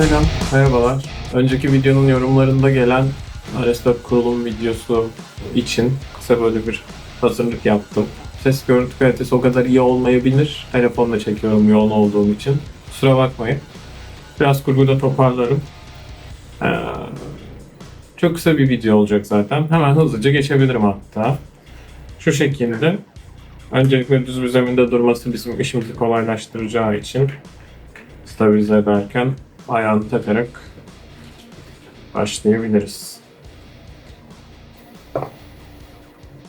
Selam, merhabalar. Önceki videonun yorumlarında gelen RS4 kurulum videosu için kısa böyle bir hazırlık yaptım. Ses görüntü kalitesi o kadar iyi olmayabilir. Telefonla çekiyorum yoğun olduğum için. Kusura bakmayın. Biraz kurguda toparlarım. Ee, çok kısa bir video olacak zaten. Hemen hızlıca geçebilirim hatta. Şu şekilde. Öncelikle düz bir zeminde durması bizim işimizi kolaylaştıracağı için stabilize ederken ayağını takarak başlayabiliriz.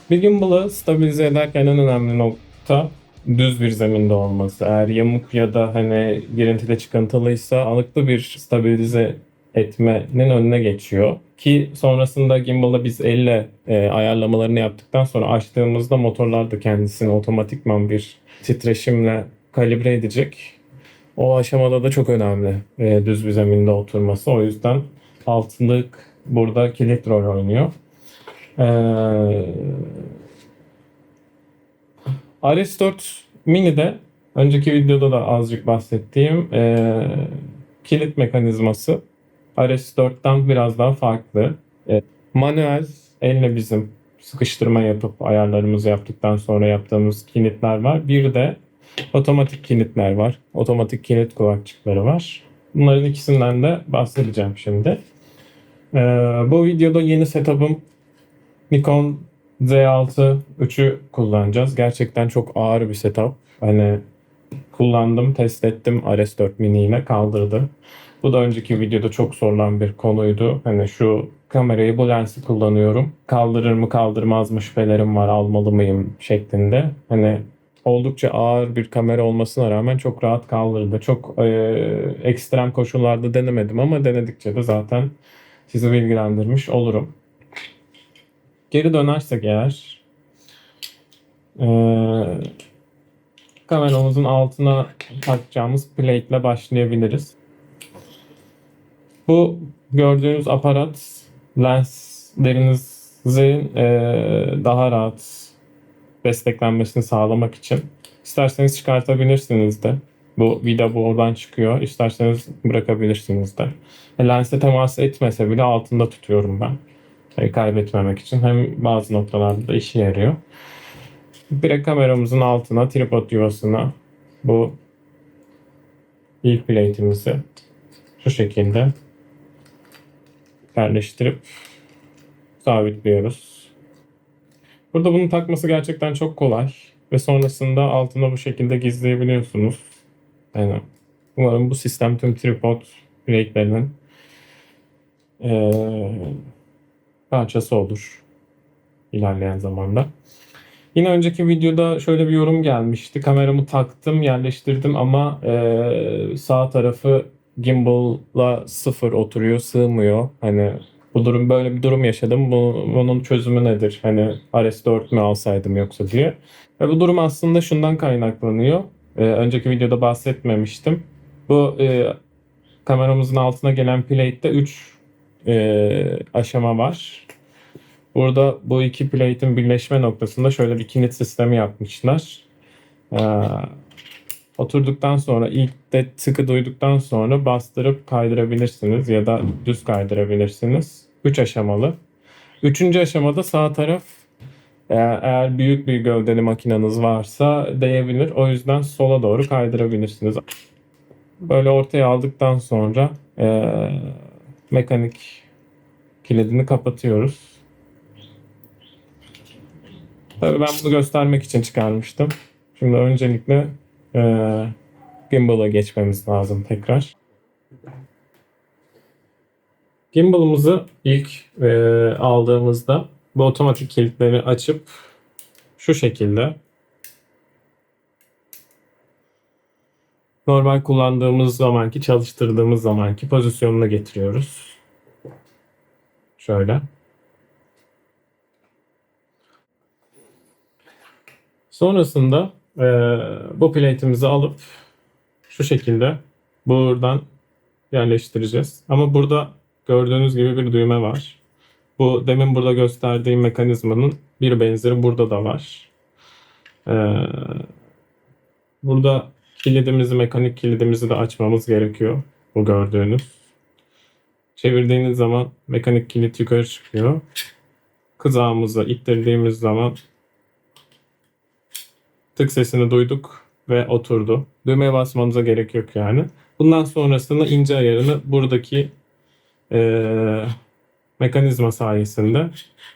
Bir gimbal'ı stabilize ederken en önemli nokta düz bir zeminde olması. Eğer yamuk ya da hani girintili çıkıntılıysa alıklı bir stabilize etmenin önüne geçiyor. Ki sonrasında gimbal'ı biz elle e, ayarlamalarını yaptıktan sonra açtığımızda motorlar da kendisini otomatikman bir titreşimle kalibre edecek. O aşamada da çok önemli e, düz bir zeminde oturması. O yüzden altlık burada kilit rol oynuyor. Ee, RS4 Mini'de önceki videoda da azıcık bahsettiğim e, kilit mekanizması RS4'ten biraz daha farklı. E, manuel elle bizim sıkıştırma yapıp ayarlarımızı yaptıktan sonra yaptığımız kilitler var. Bir de otomatik kilitler var. Otomatik kilit kulakçıkları var. Bunların ikisinden de bahsedeceğim şimdi. Ee, bu videoda yeni setup'ım Nikon Z6 3'ü kullanacağız. Gerçekten çok ağır bir setup. Hani kullandım, test ettim RS4 mini ile kaldırdı. Bu da önceki videoda çok sorulan bir konuydu. Hani şu kamerayı bu lensi kullanıyorum. Kaldırır mı kaldırmaz mı şüphelerim var almalı mıyım şeklinde. Hani oldukça ağır bir kamera olmasına rağmen çok rahat kaldırdı. Çok e, ekstrem koşullarda denemedim ama denedikçe de zaten sizi bilgilendirmiş olurum. Geri dönersek eğer e, kameramızın altına takacağımız plate ile başlayabiliriz. Bu gördüğünüz aparat lenslerinizin e, daha rahat desteklenmesini sağlamak için. İsterseniz çıkartabilirsiniz de. Bu vida buradan çıkıyor. İsterseniz bırakabilirsiniz de. E, lense temas etmese bile altında tutuyorum ben. E, kaybetmemek için. Hem bazı noktalarda da işe yarıyor. Direkt kameramızın altına, tripod yuvasına bu ilk plate'imizi şu şekilde yerleştirip sabitliyoruz. Burada bunu takması gerçekten çok kolay. Ve sonrasında altına bu şekilde gizleyebiliyorsunuz. Yani umarım bu sistem tüm tripod plate'lerinin eee, parçası olur ilerleyen zamanda. Yine önceki videoda şöyle bir yorum gelmişti. Kameramı taktım, yerleştirdim ama eee, sağ tarafı gimbal'la sıfır oturuyor, sığmıyor. Hani bu durum böyle bir durum yaşadım. Bu, bunun çözümü nedir? Hani RS4 mü alsaydım yoksa diye. Ve bu durum aslında şundan kaynaklanıyor. Ee, önceki videoda bahsetmemiştim. Bu e, kameramızın altına gelen plate'te 3 aşama var. Burada bu iki plate'in birleşme noktasında şöyle bir kilit sistemi yapmışlar. Ee, oturduktan sonra ilk de tıkı duyduktan sonra bastırıp kaydırabilirsiniz ya da düz kaydırabilirsiniz. 3 aşamalı. Üçüncü aşamada sağ taraf eğer, eğer büyük bir gövdeli makineniz varsa değebilir. O yüzden sola doğru kaydırabilirsiniz. Böyle ortaya aldıktan sonra eee, mekanik kilidini kapatıyoruz. Tabii ben bunu göstermek için çıkarmıştım. Şimdi öncelikle eee gimbal'a geçmemiz lazım tekrar. Gimbal'ımızı ilk eee, aldığımızda bu otomatik kilitleri açıp şu şekilde normal kullandığımız zamanki çalıştırdığımız zamanki pozisyonuna getiriyoruz. Şöyle. Sonrasında eee, bu plate'imizi alıp şu şekilde buradan yerleştireceğiz. Ama burada gördüğünüz gibi bir düğme var. Bu demin burada gösterdiğim mekanizmanın bir benzeri burada da var. Ee, burada kilidimizi, mekanik kilidimizi de açmamız gerekiyor. Bu gördüğünüz. Çevirdiğiniz zaman mekanik kilit yukarı çıkıyor. Kızağımızı ittirdiğimiz zaman tık sesini duyduk ve oturdu. Düğmeye basmanıza gerek yok yani. Bundan sonrasında ince ayarını buradaki eee, mekanizma sayesinde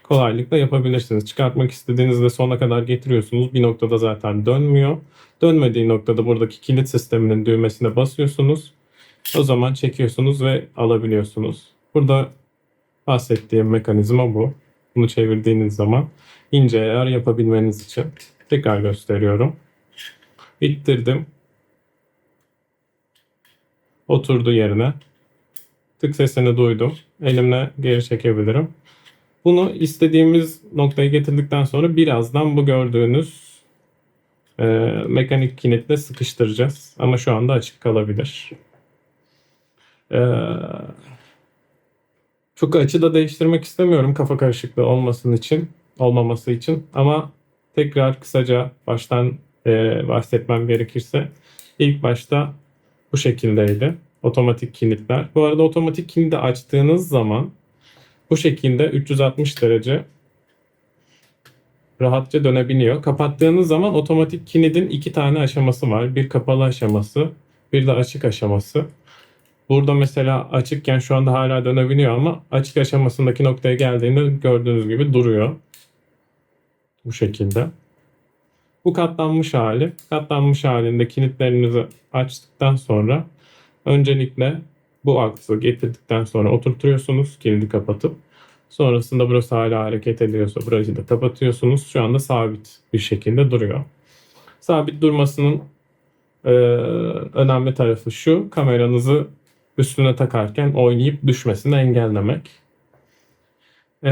kolaylıkla yapabilirsiniz. Çıkartmak istediğinizde sona kadar getiriyorsunuz. Bir noktada zaten dönmüyor. Dönmediği noktada buradaki kilit sisteminin düğmesine basıyorsunuz. O zaman çekiyorsunuz ve alabiliyorsunuz. Burada bahsettiğim mekanizma bu. Bunu çevirdiğiniz zaman ince ayar yapabilmeniz için. Tekrar gösteriyorum. İttirdim. Oturdu yerine. Tık sesini duydum. Elimle geri çekebilirim. Bunu istediğimiz noktaya getirdikten sonra birazdan bu gördüğünüz e, mekanik kilitle sıkıştıracağız. Ama şu anda açık kalabilir. E, çok açı da değiştirmek istemiyorum kafa karışıklığı olmasın için, olmaması için. Ama tekrar kısaca baştan e, bahsetmem gerekirse ilk başta bu şekildeydi. Otomatik kilitler. Bu arada otomatik kilidi açtığınız zaman bu şekilde 360 derece rahatça dönebiliyor. Kapattığınız zaman otomatik kilidin iki tane aşaması var. Bir kapalı aşaması, bir de açık aşaması. Burada mesela açıkken şu anda hala dönebiliyor ama açık aşamasındaki noktaya geldiğinde gördüğünüz gibi duruyor. Bu şekilde. Bu katlanmış hali. Katlanmış halinde kilitlerinizi açtıktan sonra öncelikle bu aksı getirdikten sonra oturtuyorsunuz kilidi kapatıp. Sonrasında burası hala hareket ediyorsa burayı da kapatıyorsunuz. Şu anda sabit bir şekilde duruyor. Sabit durmasının e, önemli tarafı şu. Kameranızı üstüne takarken oynayıp düşmesini engellemek. E,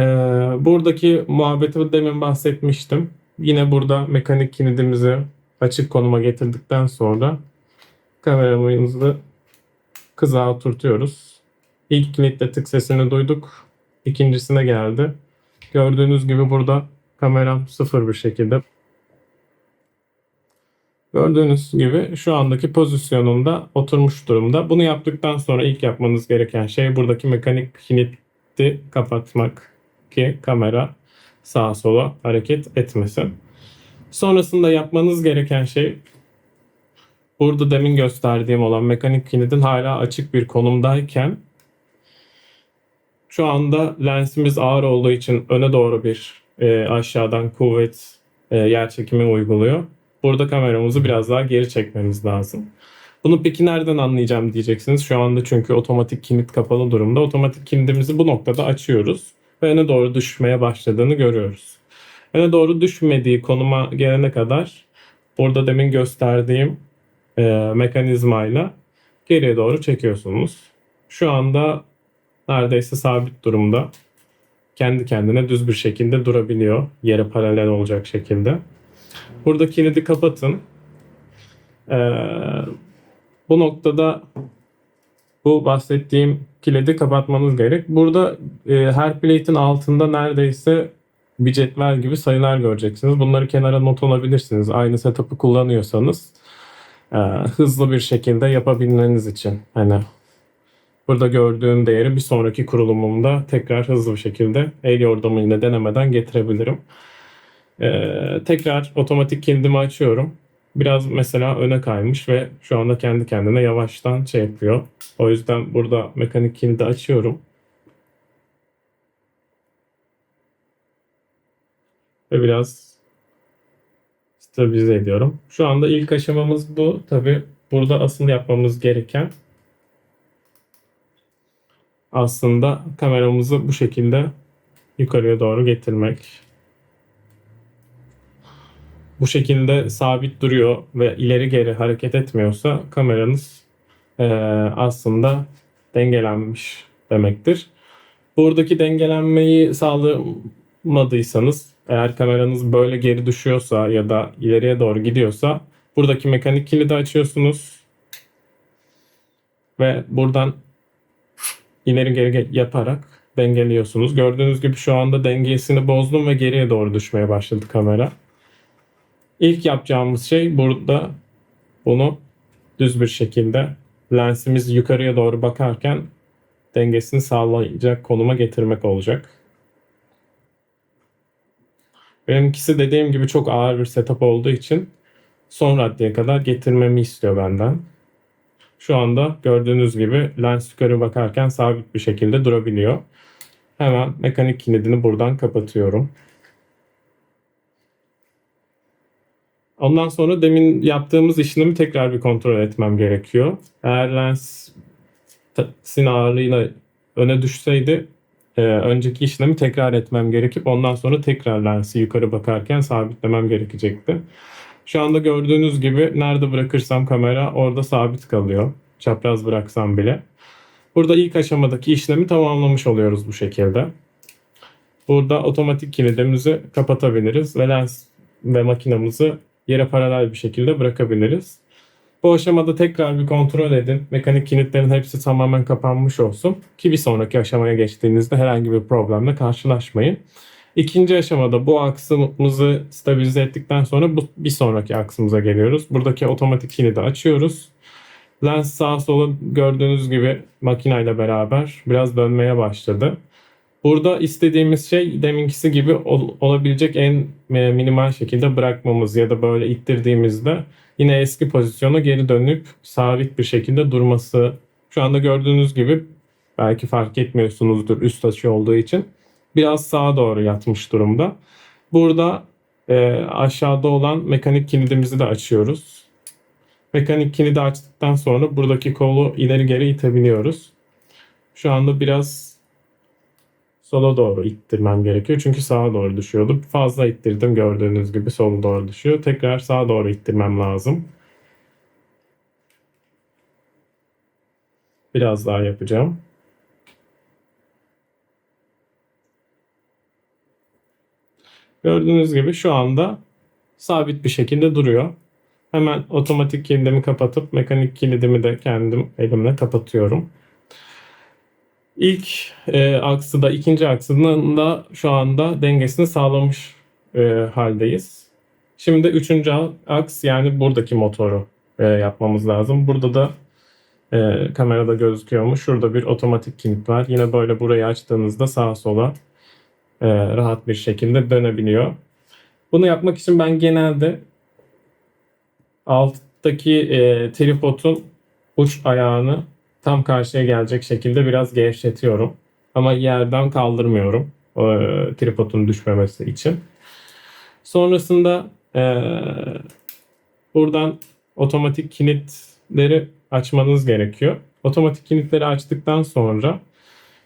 buradaki muhabbeti demin bahsetmiştim. Yine burada mekanik kilidimizi açık konuma getirdikten sonra kameramızı kızağa oturtuyoruz. İlk kilitle tık sesini duyduk. İkincisine geldi. Gördüğünüz gibi burada kameram sıfır bir şekilde. Gördüğünüz gibi şu andaki pozisyonunda oturmuş durumda. Bunu yaptıktan sonra ilk yapmanız gereken şey buradaki mekanik kilidi kapatmak ki kamera sağa sola hareket etmesin. Sonrasında yapmanız gereken şey burada demin gösterdiğim olan mekanik kilidin hala açık bir konumdayken şu anda lensimiz ağır olduğu için öne doğru bir e, aşağıdan kuvvet e, yer çekimi uyguluyor. Burada kameramızı biraz daha geri çekmemiz lazım. Bunu peki nereden anlayacağım diyeceksiniz. Şu anda çünkü otomatik kilit kapalı durumda. Otomatik kilidimizi bu noktada açıyoruz öne doğru düşmeye başladığını görüyoruz. Öne doğru düşmediği konuma gelene kadar burada demin gösterdiğim e, mekanizmayla geriye doğru çekiyorsunuz. Şu anda neredeyse sabit durumda. Kendi kendine düz bir şekilde durabiliyor. Yere paralel olacak şekilde. Burada kilidi kapatın. Ee, bu noktada bu bahsettiğim kilidi kapatmanız gerek. Burada e, her plate'in altında neredeyse bir cetvel gibi sayılar göreceksiniz. Bunları kenara not alabilirsiniz. Aynı setup'ı kullanıyorsanız e, hızlı bir şekilde yapabilmeniz için. Hani burada gördüğüm değeri bir sonraki kurulumumda tekrar hızlı bir şekilde el yordamıyla denemeden getirebilirim. Ee, tekrar otomatik kilidimi açıyorum. Biraz mesela öne kaymış ve şu anda kendi kendine yavaştan şey yapıyor. O yüzden burada mekanik kilidi açıyorum. Ve biraz stabilize ediyorum. Şu anda ilk aşamamız bu. Tabi burada asıl yapmamız gereken aslında kameramızı bu şekilde yukarıya doğru getirmek bu şekilde sabit duruyor ve ileri geri hareket etmiyorsa kameranız e, aslında dengelenmiş demektir. Buradaki dengelenmeyi sağlamadıysanız eğer kameranız böyle geri düşüyorsa ya da ileriye doğru gidiyorsa buradaki mekanik kilidi açıyorsunuz ve buradan ileri geri yaparak dengeliyorsunuz. Gördüğünüz gibi şu anda dengesini bozdum ve geriye doğru düşmeye başladı kamera. İlk yapacağımız şey burada bunu düz bir şekilde lensimiz yukarıya doğru bakarken dengesini sağlayacak konuma getirmek olacak. Benimkisi dediğim gibi çok ağır bir setup olduğu için son raddeye kadar getirmemi istiyor benden. Şu anda gördüğünüz gibi lens yukarı bakarken sabit bir şekilde durabiliyor. Hemen mekanik kilidini buradan kapatıyorum. Ondan sonra demin yaptığımız işlemi tekrar bir kontrol etmem gerekiyor. Eğer lensin ağırlığıyla öne düşseydi e, önceki işlemi tekrar etmem gerekip ondan sonra tekrar lensi yukarı bakarken sabitlemem gerekecekti. Şu anda gördüğünüz gibi nerede bırakırsam kamera orada sabit kalıyor. Çapraz bıraksam bile. Burada ilk aşamadaki işlemi tamamlamış oluyoruz bu şekilde. Burada otomatik kilidimizi kapatabiliriz ve lens ve makinamızı yere paralel bir şekilde bırakabiliriz. Bu aşamada tekrar bir kontrol edin. Mekanik kilitlerin hepsi tamamen kapanmış olsun ki bir sonraki aşamaya geçtiğinizde herhangi bir problemle karşılaşmayın. İkinci aşamada bu aksımızı stabilize ettikten sonra bu bir sonraki aksımıza geliyoruz. Buradaki otomatik kilidi açıyoruz. Lens sağa sola gördüğünüz gibi makineyle beraber biraz dönmeye başladı. Burada istediğimiz şey deminkisi gibi ol, olabilecek en e, minimal şekilde bırakmamız ya da böyle ittirdiğimizde yine eski pozisyona geri dönüp sabit bir şekilde durması. Şu anda gördüğünüz gibi belki fark etmiyorsunuzdur üst açı olduğu için biraz sağa doğru yatmış durumda. Burada e, aşağıda olan mekanik kilidimizi de açıyoruz. Mekanik kilidi açtıktan sonra buradaki kolu ileri geri itebiliyoruz. Şu anda biraz sola doğru ittirmem gerekiyor. Çünkü sağa doğru düşüyordu. Fazla ittirdim gördüğünüz gibi sola doğru düşüyor. Tekrar sağa doğru ittirmem lazım. Biraz daha yapacağım. Gördüğünüz gibi şu anda sabit bir şekilde duruyor. Hemen otomatik kilidimi kapatıp mekanik kilidimi de kendim elimle kapatıyorum. İlk e, aksıda, ikinci aksının da şu anda dengesini sağlamış e, haldeyiz. Şimdi üçüncü aks yani buradaki motoru e, yapmamız lazım. Burada da e, kamerada gözüküyor mu? Şurada bir otomatik kilit var. Yine böyle burayı açtığınızda sağa sola e, rahat bir şekilde dönebiliyor. Bunu yapmak için ben genelde alttaki e, tripodun uç ayağını tam karşıya gelecek şekilde biraz gevşetiyorum. Ama yerden kaldırmıyorum e, tripodun düşmemesi için. Sonrasında e, buradan otomatik kilitleri açmanız gerekiyor. Otomatik kilitleri açtıktan sonra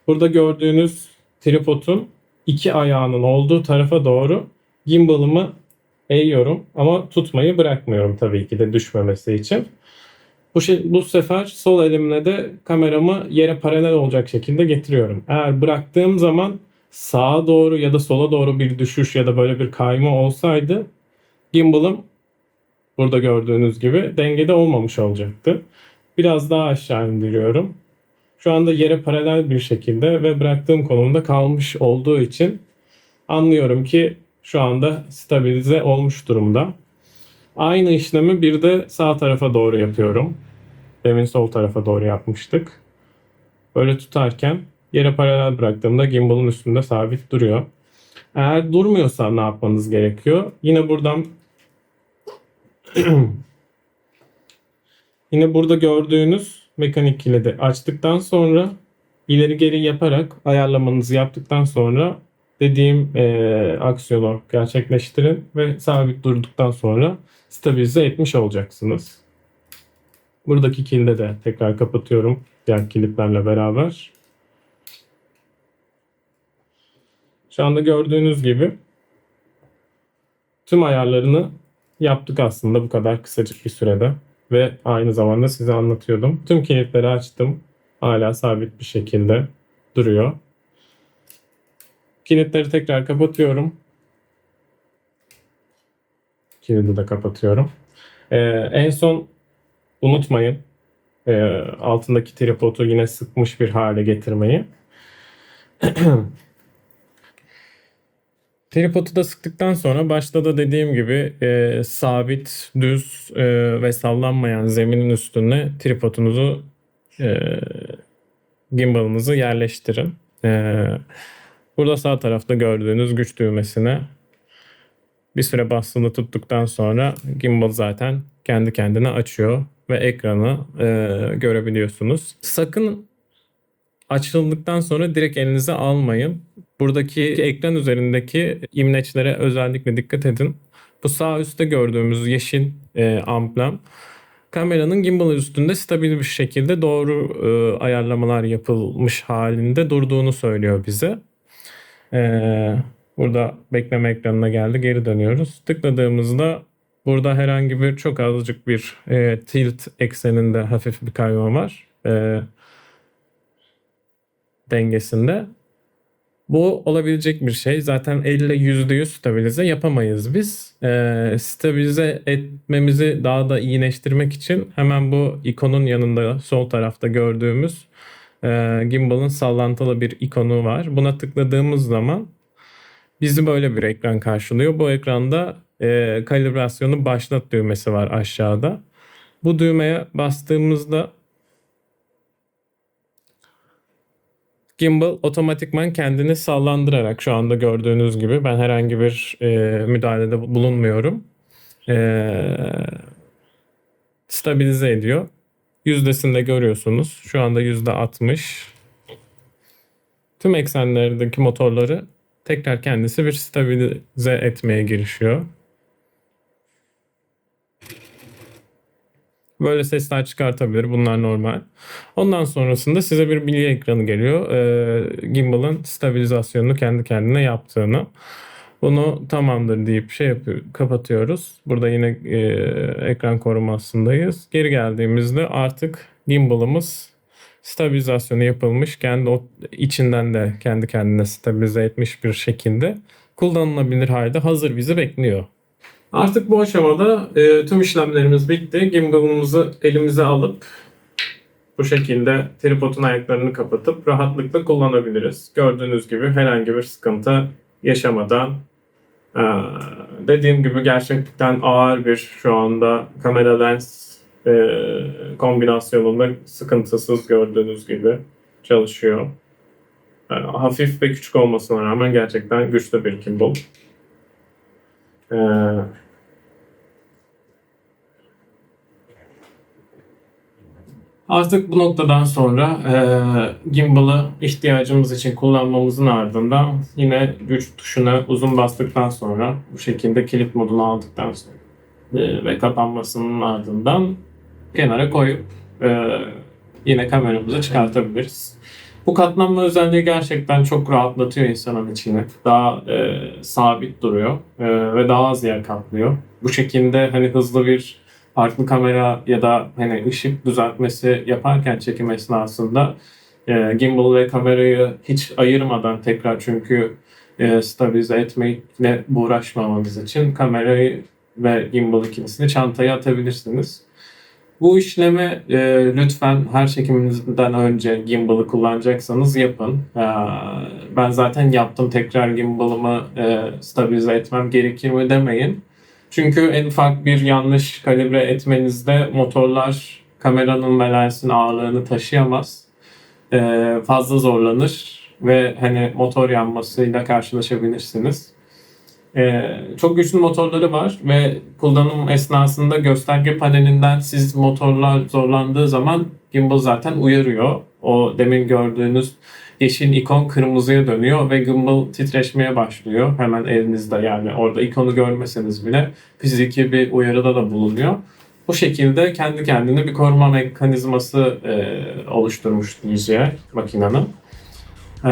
burada gördüğünüz tripodun iki ayağının olduğu tarafa doğru gimbalımı eğiyorum ama tutmayı bırakmıyorum tabii ki de düşmemesi için. Bu, şey, bu sefer sol elimle de kameramı yere paralel olacak şekilde getiriyorum. Eğer bıraktığım zaman sağa doğru ya da sola doğru bir düşüş ya da böyle bir kayma olsaydı gimbal'ım burada gördüğünüz gibi dengede olmamış olacaktı. Biraz daha aşağı indiriyorum. Şu anda yere paralel bir şekilde ve bıraktığım konumda kalmış olduğu için anlıyorum ki şu anda stabilize olmuş durumda. Aynı işlemi bir de sağ tarafa doğru yapıyorum. Demin sol tarafa doğru yapmıştık. Böyle tutarken yere paralel bıraktığımda gimbal'ın üstünde sabit duruyor. Eğer durmuyorsa ne yapmanız gerekiyor? Yine buradan yine burada gördüğünüz mekanik kilidi açtıktan sonra ileri geri yaparak ayarlamanızı yaptıktan sonra dediğim e, aksiyonu gerçekleştirin ve sabit durduktan sonra stabilize etmiş olacaksınız. Buradaki kilidi de tekrar kapatıyorum diğer kilitlerle beraber. Şu anda gördüğünüz gibi tüm ayarlarını yaptık aslında bu kadar kısacık bir sürede. Ve aynı zamanda size anlatıyordum. Tüm kilitleri açtım. Hala sabit bir şekilde duruyor. Kilitleri tekrar kapatıyorum. Kilidi de kapatıyorum. Ee, en son unutmayın e, altındaki tripodu yine sıkmış bir hale getirmeyi. Tripodu da sıktıktan sonra başta da dediğim gibi e, sabit, düz e, ve sallanmayan zeminin üstüne tripodunuzu e, gimbal'ınızı yerleştirin. Ee, burada sağ tarafta gördüğünüz güç düğmesine bir süre basılı tuttuktan sonra gimbal zaten kendi kendine açıyor ve ekranı e, görebiliyorsunuz. Sakın açıldıktan sonra direkt elinize almayın. Buradaki ekran üzerindeki imleçlere özellikle dikkat edin. Bu sağ üstte gördüğümüz yeşil e, amblem kameranın gimbal üstünde stabil bir şekilde doğru e, ayarlamalar yapılmış halinde durduğunu söylüyor bize. E, burada bekleme ekranına geldi. Geri dönüyoruz. Tıkladığımızda burada herhangi bir çok azıcık bir e, tilt ekseninde hafif bir kayma var. E, dengesinde. Bu olabilecek bir şey. Zaten elle %100 stabilize yapamayız biz. Ee, stabilize etmemizi daha da iyileştirmek için hemen bu ikonun yanında sol tarafta gördüğümüz e, gimbal'ın sallantılı bir ikonu var. Buna tıkladığımız zaman bizi böyle bir ekran karşılıyor. Bu ekranda e, kalibrasyonu başlat düğmesi var aşağıda. Bu düğmeye bastığımızda Gimbal otomatikman kendini sallandırarak şu anda gördüğünüz gibi ben herhangi bir e, müdahalede bulunmuyorum. E, stabilize ediyor. Yüzdesini de görüyorsunuz. Şu anda yüzde 60. Tüm eksenlerdeki motorları tekrar kendisi bir stabilize etmeye girişiyor. Böyle sesler çıkartabilir. Bunlar normal. Ondan sonrasında size bir bilgi ekranı geliyor. Ee, Gimbal'ın stabilizasyonunu kendi kendine yaptığını. Bunu tamamdır deyip şey yapıyor, kapatıyoruz. Burada yine e, ekran korumasındayız. Geri geldiğimizde artık gimbal'ımız stabilizasyonu yapılmış. Kendi o, içinden de kendi kendine stabilize etmiş bir şekilde kullanılabilir halde hazır bizi bekliyor. Artık bu aşamada e, tüm işlemlerimiz bitti. Gimbal'ımızı elimize alıp bu şekilde tripodun ayaklarını kapatıp rahatlıkla kullanabiliriz. Gördüğünüz gibi herhangi bir sıkıntı yaşamadan e, dediğim gibi gerçekten ağır bir şu anda kamera lens e, kombinasyonunda sıkıntısız gördüğünüz gibi çalışıyor. E, hafif ve küçük olmasına rağmen gerçekten güçlü bir gimbal. Ee, artık bu noktadan sonra e, gimbal'ı ihtiyacımız için kullanmamızın ardından yine güç tuşuna uzun bastıktan sonra bu şekilde kilit modunu aldıktan sonra e, ve kapanmasının ardından kenara koyup e, yine kameramızı çıkartabiliriz. Bu katlanma özelliği gerçekten çok rahatlatıyor insanın içini. Daha e, sabit duruyor e, ve daha az yer kaplıyor. Bu şekilde hani hızlı bir farklı kamera ya da hani ışık düzeltmesi yaparken çekim esnasında e, gimbal ve kamerayı hiç ayırmadan tekrar çünkü e, stabilize etmekle uğraşmamamız için kamerayı ve gimbal ikilisini çantaya atabilirsiniz. Bu işlemi e, lütfen her çekiminizden önce gimbal'ı kullanacaksanız yapın. E, ben zaten yaptım tekrar gimbal'ımı e, stabilize etmem gerekir mi demeyin. Çünkü en ufak bir yanlış kalibre etmenizde motorlar kameranın ve lensin ağırlığını taşıyamaz. E, fazla zorlanır ve hani motor yanmasıyla karşılaşabilirsiniz. Ee, çok güçlü motorları var ve kullanım esnasında gösterge panelinden siz motorlar zorlandığı zaman gimbal zaten uyarıyor. O demin gördüğünüz yeşil ikon kırmızıya dönüyor ve gimbal titreşmeye başlıyor. Hemen elinizde yani orada ikonu görmeseniz bile fiziki bir uyarıda da bulunuyor. Bu şekilde kendi kendine bir koruma mekanizması e, oluşturmuş DJI makinenin. Ee,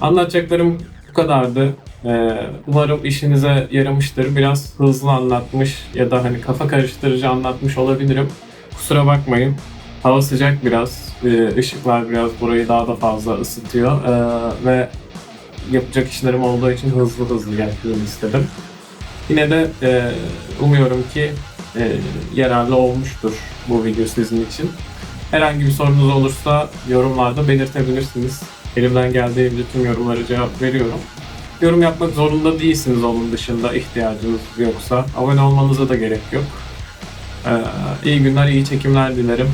anlatacaklarım bu kadardı. Ee, umarım işinize yaramıştır. Biraz hızlı anlatmış ya da hani kafa karıştırıcı anlatmış olabilirim. Kusura bakmayın. Hava sıcak biraz. Ee, ışıklar biraz burayı daha da fazla ısıtıyor. Ee, ve yapacak işlerim olduğu için hızlı hızlı yapayım istedim. Yine de e, umuyorum ki e, yararlı olmuştur bu video sizin için. Herhangi bir sorunuz olursa yorumlarda belirtebilirsiniz. Elimden geldiğince tüm yorumlara cevap veriyorum. Yorum yapmak zorunda değilsiniz onun dışında ihtiyacınız yoksa. Abone olmanıza da gerek yok. Ee, iyi günler, iyi çekimler dilerim.